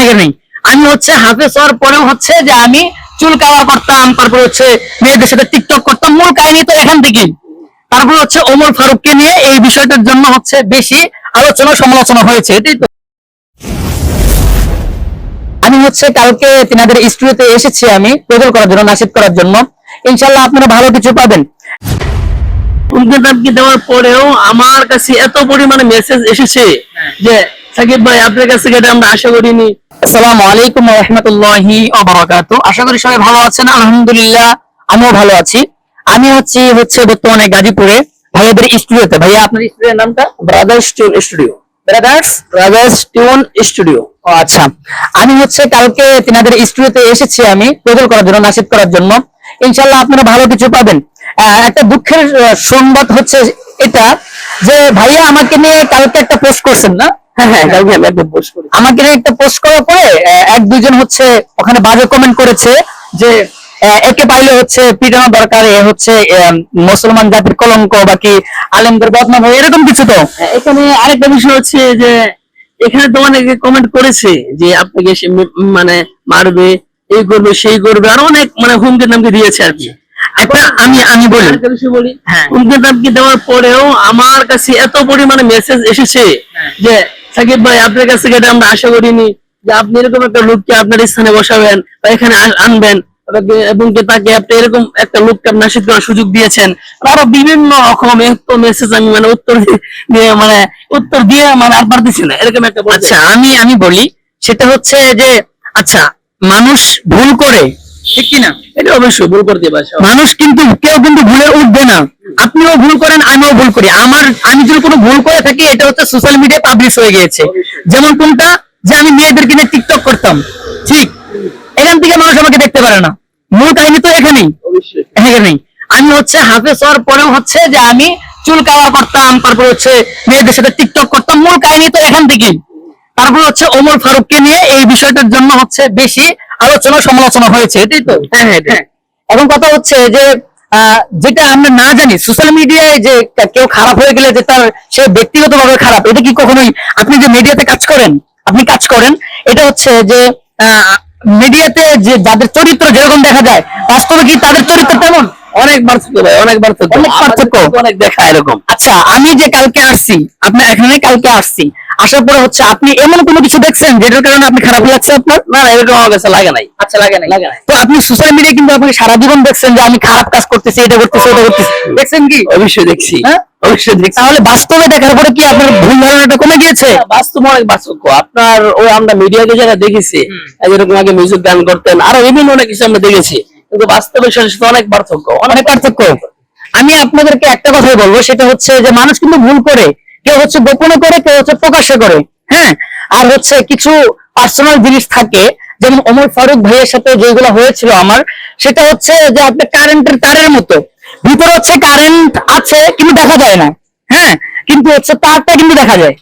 হ্যাঁ নেই। আমি হচ্ছে হাফেজ হওয়ার পরেও হচ্ছে যে আমি চুল কাওয়া করতাম, তারপর হচ্ছে মেয়েদের সাথে টিকটক করতাম। মূল কাহিনী তো এখান থেকেই। তারপর হচ্ছে ওমর ফারুককে নিয়ে এই বিষয়টার জন্য হচ্ছে বেশি আলোচনা, সমালোচনা হয়েছে। এটাই তো। আমি হচ্ছে কালকে তিনাদের স্টুডিওতে এসেছি আমি প্রজল করার জন্য, নাসিদ করার জন্য। ইনশাল্লাহ আপনারা ভালো কিছু পাবেন। দামকি দেওয়ার পরেও আমার কাছে এত পরিমাণে মেসেজ এসেছে যে সাকিব ভাই, আপনার কাছে থেকে এটা আমরা আশা করিনি। আসসালামু আলাইকুম রহমতুল্লাহি বারাকাতু আশা করি সবাই ভালো আছেন আলহামদুলিল্লাহ আমিও ভালো আছি। আমি হচ্ছে হচ্ছে বর্তমানে গাজীপুরে ভাইয়াদের স্টুডিওতে। ভাইয়া আপনার স্টুডিওর নামটা? Brothers tune studio brothers brothers tune studio ও আচ্ছা। আমি হচ্ছে কালকে তিনাদের স্টুডিওতে এসেছি আমি প্রজল করার জন্য নাসিদ করার জন্য। ইনশাল্লাহ আপনারা ভালো কিছু পাবেন। একটা দুঃখের সংবাদ হচ্ছে এটা যে ভাইয়া আমাকে নিয়ে কালকে একটা পোস্ট করছেন না? হ্যাঁ হ্যাঁ আমাকে একটা পোস্ট করার পরে এক দুজন হচ্ছে ওখানে বাজে কমেন্ট করেছে যে একে পাইলে হচ্ছে পিটানো দরকার এ হচ্ছে মুসলমান জাতির কলঙ্ক বাকি আলেমদের বদনাম হয় এরকম কিছু তো। হ্যাঁ, এখানে আরেকটা বিষয় হচ্ছে যে এখানে তো অনেকে কমেন্ট করেছে যে আপনাকে মানে মারবে এই করবে সেই করবে আর অনেক মানে হুমকি নামকে দিয়েছে আর কি। একটা আমি আমি বলি। বলি? হ্যাঁ। দেওয়ার পরেও আমার কাছে এত পরিমাণে মেসেজ এসেছে যে সাকিব ভাই আপনার কাছ থেকে এটা আমরা আশা করিনি যে আপনি এরকম একটা লোককে আপনার স্থানে বসাবেন বা এখানে আনবেন। এবং- তাকে আপনি এরকম একটা লোককে আপনি নাসিদ করার সুযোগ দিয়েছেন। আরও বিভিন্ন রকম এত মেসেজ আমি মানে উত্তর দিয়ে মানে উত্তর দিয়ে মানে আর পারতেছি না। এরকম একটা আচ্ছা আচ্ছা আমি আমি বলি সেটা হচ্ছে যে আচ্ছা মানুষ ভুল করে ঠিক কিনা? এটা অবশ্যই ভুল করতে পারছে মানুষ কিন্তু কেউ কিন্তু ভুলে উঠবে না। আপনিও ভুল করেন আমিও ভুল করি। আমার আমি যদি কোনো ভুল করে থাকি এটা হচ্ছে সোশ্যাল মিডিয়ায় পাবলিশ হয়ে গিয়েছে। যেমন কোনটা? যে আমি মেয়েদেরকে নিয়ে টিকটক করতাম। ঠিক? এখান থেকে মানুষ আমাকে দেখতে পারে না। মূল কাহিনী তো এখানেই। এখানেই। আমি হচ্ছে হাফেজ হওয়ার পরেও হচ্ছে যে আমি চুল কাওয়া করতাম তারপর হচ্ছে মেয়েদের সাথে টিকটক করতাম। মূল কাহিনী তো এখান থেকেই। তারপর হচ্ছে ওমর ফারুককে নিয়ে এই বিষয়টার জন্য হচ্ছে বেশি আলোচনা সমালোচনা হয়েছে এটাই তো? হ্যাঁ হ্যাঁ হ্যাঁ। এখন কথা হচ্ছে যে যেটা আমরা না জানি সোশ্যাল মিডিয়ায় যে কেউ খারাপ হয়ে গেলে যে তার সে ব্যক্তিগতভাবে খারাপ এটা কি কখনোই আপনি যে মিডিয়াতে কাজ করেন আপনি কাজ করেন এটা হচ্ছে যে মিডিয়াতে যে যাদের চরিত্র যেরকম দেখা যায় বাস্তবে কি তাদের চরিত্র তেমন? অনেক পার্থক্য ভাই অনেক পার্থক্য অনেক পার্থক্য। অনেক দেখা এরকম। আচ্ছা আমি যে কালকে আসছি আপনার এখানে কালকে আসছি আসার পরে হচ্ছে আপনি এমন কোনো কিছু দেখছেন যেটার কারণে আপনি খারাপ লাগছে আপনার? না না এরকম আমার কাছে লাগে নাই। আচ্ছা লাগে না লাগে নাই। তো আপনি সোশ্যাল মিডিয়া কিন্তু আপনি সারা জীবন দেখছেন যে আমি খারাপ কাজ করতেছি এটা করতেছি ওটা করতেছি। দেখছেন কি? অবশ্যই দেখছি। হ্যাঁ? অবশ্যই দেখছি। তাহলে বাস্তবে দেখার পরে কি আপনার ভুল ধারণাটা কমে গিয়েছে? বাস্তব অনেক পার্থক্য। আপনার ওই আমরা মিডিয়াকে যারা দেখেছি যেরকম আগে মিউজিক গান করতেন আরও বিভিন্ন অনেক কিছু আমরা দেখেছি। কিন্তু বাস্তবের সাথে অনেক পার্থক্য অনেক পার্থক্য। আমি আপনাদেরকে একটা কথাই বলব সেটা হচ্ছে যে মানুষ কিন্তু ভুল করে। কেউ হচ্ছে গোপনে করে কেউ হচ্ছে প্রকাশ্যে করে হ্যাঁ? আর হচ্ছে কিছু পার্সোনাল জিনিস থাকে যেমন ওমর ফারুক ভাইয়ের সাথে যেগুলো হয়েছিল আমার সেটা হচ্ছে যে আপনার কারেন্টের তারের মতো। ভিতরে হচ্ছে কারেন্ট আছে কিন্তু দেখা যায় না হ্যাঁ? কিন্তু হচ্ছে তারটা কিন্তু দেখা যায়।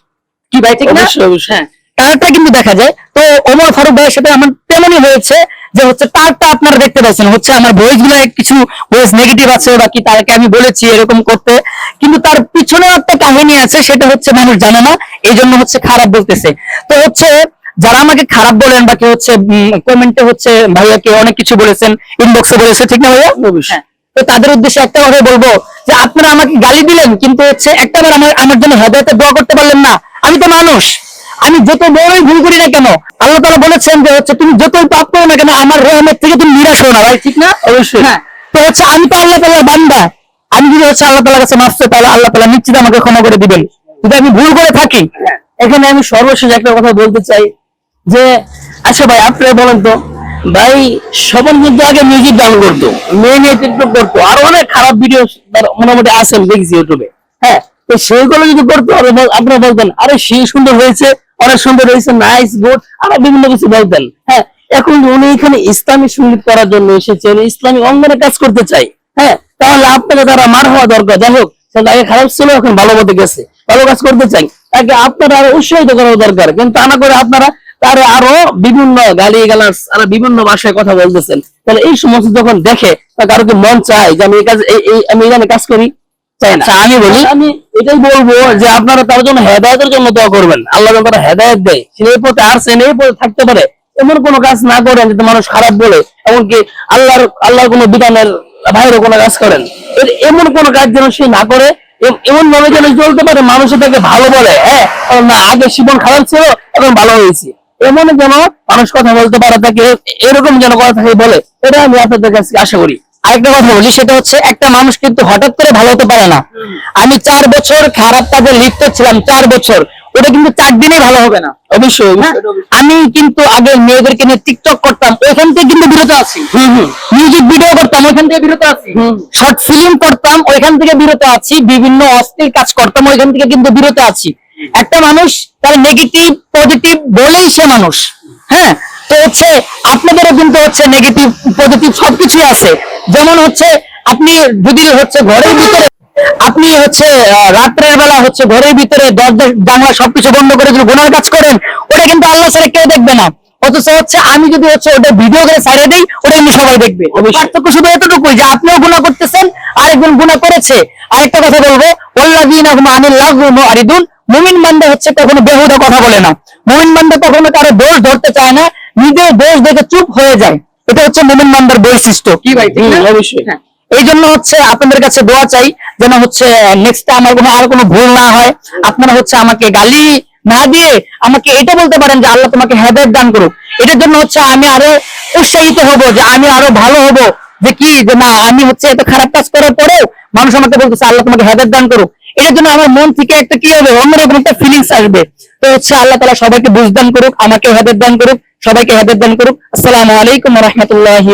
কি ভাই ঠিক না? হ্যাঁ তারটা কিন্তু দেখা যায়। তো অমর ফারুক ভাইয়ের সাথে আমার তেমনই হয়েছে যে হচ্ছে তারটা আপনারা দেখতে পাচ্ছেন। হচ্ছে আমার ভয়েসগুলো কিছু ভয়েস নেগেটিভ আছে বাকি তারকে আমি বলেছি এরকম করতে। কিন্তু তার পিছনেও একটা কাহিনী আছে সেটা হচ্ছে মানুষ জানে না এই জন্য হচ্ছে খারাপ বলতেছে। তো হচ্ছে যারা আমাকে খারাপ বলেন বাকি হচ্ছে কমেন্টে হচ্ছে ভাইয়াকে অনেক কিছু বলেছেন ইনবক্সে বলেছে ঠিক না ভাইয়া। হ্যাঁ। তো তাদের উদ্দেশ্যে একটা কথা বলব যে আপনারা আমাকে গালি দিলেন কিন্তু হচ্ছে একটাবার আমার আমার জন্য হেদায়তে দোয়া করতে পারলেন না। আমি তো মানুষ। আমি যত বড়ই ভুল করি না কেন আল্লাহ তালা বলেছেন যে হচ্ছে তুমি যতই পাপ করো না কেন আমার রহমের থেকে তুমি নিরাশ হো না ভাই ঠিক না? অবশ্যই। হ্যাঁ তো হচ্ছে আমি তো আল্লাহ তাল্লাহ বান্দা। আমি যদি হচ্ছে আল্লাহ তালার কাছে মাফ চাই, তাহলে আল্লাহ তালা নিশ্চিত আমাকে ক্ষমা করে দিবেন। যদি আমি ভুল করে থাকি এখানে আমি সর্বশেষ একটা কথা বলতে চাই যে আচ্ছা ভাই আপনারা বলেন তো ভাই সবার কিন্তু আগে মিউজিক গান করতো মেয়ে নিয়ে টিকটক করতো আর অনেক খারাপ ভিডিও মোটামুটি আসেন দেখছি ইউটিউবে তো সেইগুলো যদি করতো বল- আপনারা বলতেন, আরে সেই সুন্দর হয়েছে, অনেক সুন্দর হয়েছে নাইস গুড আরও বিভিন্ন কিছু বলতেন। হ্যাঁ এখন উনি এখানে ইসলামী সংগীত করার জন্য এসেছেন, ইসলামী অঙ্গনে কাজ করতে চাই হ্যাঁ তাহলে আপনাকে তারা মার হওয়া দরকার। যাই হোক আগে খারাপ ছিল, এখন ভালো মতো গেছে, ভালো কাজ করতে চাই। তাকে আপনারা আরও উৎসাহিত করা দরকার। কিন্তু তা না করে আপনারা তার আরও বিভিন্ন গালি গালাস আরও বিভিন্ন ভাষায় কথা বলতেছেন। তাহলে এই সমস্ত যখন দেখে কারও কি মন চায় যে আমি এই কাজ এই- আমি এখানে কাজ করি? আচ্ছা, আমি বলি আমি এটাই বলব যে আপনারা তার জন্য হেদায়তের জন্য দোয়া করবেন। আল্লাহ তারা হেদায়ত দেয়। সেই পথে আসছেন এই পথে থাকতে পারে এমন কোনো কাজ না করেন যাতে মানুষ খারাপ বলে এমনকি আল্লাহর আল্লাহর কোনো বিধানের বাইরে কোনো কাজ করেন। এমন কোনো কাজ যেন সে না করে এম- এমন ভাবে যেন চলতে পারে মানুষ তাকে ভালো বলে হ্যাঁ? না আগে জীবন খারাপ ছিল এখন ভালো হয়েছে। এমন যেন মানুষ কথা বলতে পারে তাকে এরকম যেন কথা থাকে বলে এটা আমি আপনাদের কাছে আশা করি। আরেকটা কথা বলি সেটা হচ্ছে একটা মানুষ কিন্তু হঠাৎ করে ভালো হতে পারে না। আমি চার বছর খারাপ কাজে লিপ্ত ছিলাম চার বছর। ওটা কিন্তু চার দিনে ভালো হবে না। অবশ্যই হ্যাঁ? আমি কিন্তু আগে মেয়েদেরকে নিয়ে টিকটক করতাম ওইখান থেকে কিন্তু বিরত আছি। মিউজিক ভিডিও করতাম ওইখান থেকে বিরত আছি। শর্ট ফিল্ম করতাম ওইখান থেকে বিরত আছি। বিভিন্ন অস্থির কাজ করতাম ওইখান থেকে কিন্তু বিরত আছি। একটা মানুষ তার নেগেটিভ পজিটিভ বলেই সে মানুষ। হ্যাঁ? তো হচ্ছে আপনাদেরও কিন্তু হচ্ছে নেগেটিভ পজিটিভ সবকিছুই আছে। যেমন হচ্ছে আপনি যদি হচ্ছে ঘরের ভিতরে আপনি হচ্ছে রাত্রের বেলা হচ্ছে ঘরের ভিতরে দরজা জানলা সবকিছু বন্ধ করে যদি গুনার কাজ করেন ওটা কিন্তু আল্লাহ ছাড়া কেউ দেখবে না। অথচ হচ্ছে আমি যদি হচ্ছে ওটা ভিডিও করে ছাড়ে দিই ওটা এমনি সবাই দেখবে। পার্থক্য শুধু এতটুকুই যে আপনিও গুণা করতেছেন আরেকজন গুণা করেছে। আরেকটা কথা বলব মুআরিদুন। মুমিন বান্দা হচ্ছে কখনো বেহুদা কথা বলে না। মুমিন বান্দা কখনো কারও দোষ ধরতে চায় না। নিজের দোষ দেখে চুপ হয়ে যায় এটা হচ্ছে মুমিন বান্দার বৈশিষ্ট্য। কি ভাই অবশ্যই। হ্যাঁ। এই জন্য হচ্ছে আপনাদের কাছে দোয়া চাই যেন হচ্ছে নেক্সট আমার কোনো আর কোনো ভুল না হয়। আপনারা হচ্ছে আমাকে গালি না দিয়ে আমাকে এটা বলতে পারেন যে আল্লাহ তোমাকে হেদায়ত দান করুক। এটার জন্য হচ্ছে আমি আরও উৎসাহিত হব যে আমি আরও ভালো হব। যে কি যে না আমি হচ্ছে এত খারাপ কাজ করার পরেও মানুষ আমাকে বলতেছে আল্লাহ তোমাকে হেদায়ত দান করুক। এটার জন্য আমার মন থেকে একটা কি হবে? অন্যরকম একটা ফিলিংস আসবে। তো হচ্ছে আল্লাহ তালা সবাইকে বুঝদান করুক আমাকে হেদায়ত দান করুক। সবাইকে হেদায়ত দান করুক। আসসালামু আলাইকুম রহমতুল্লাহ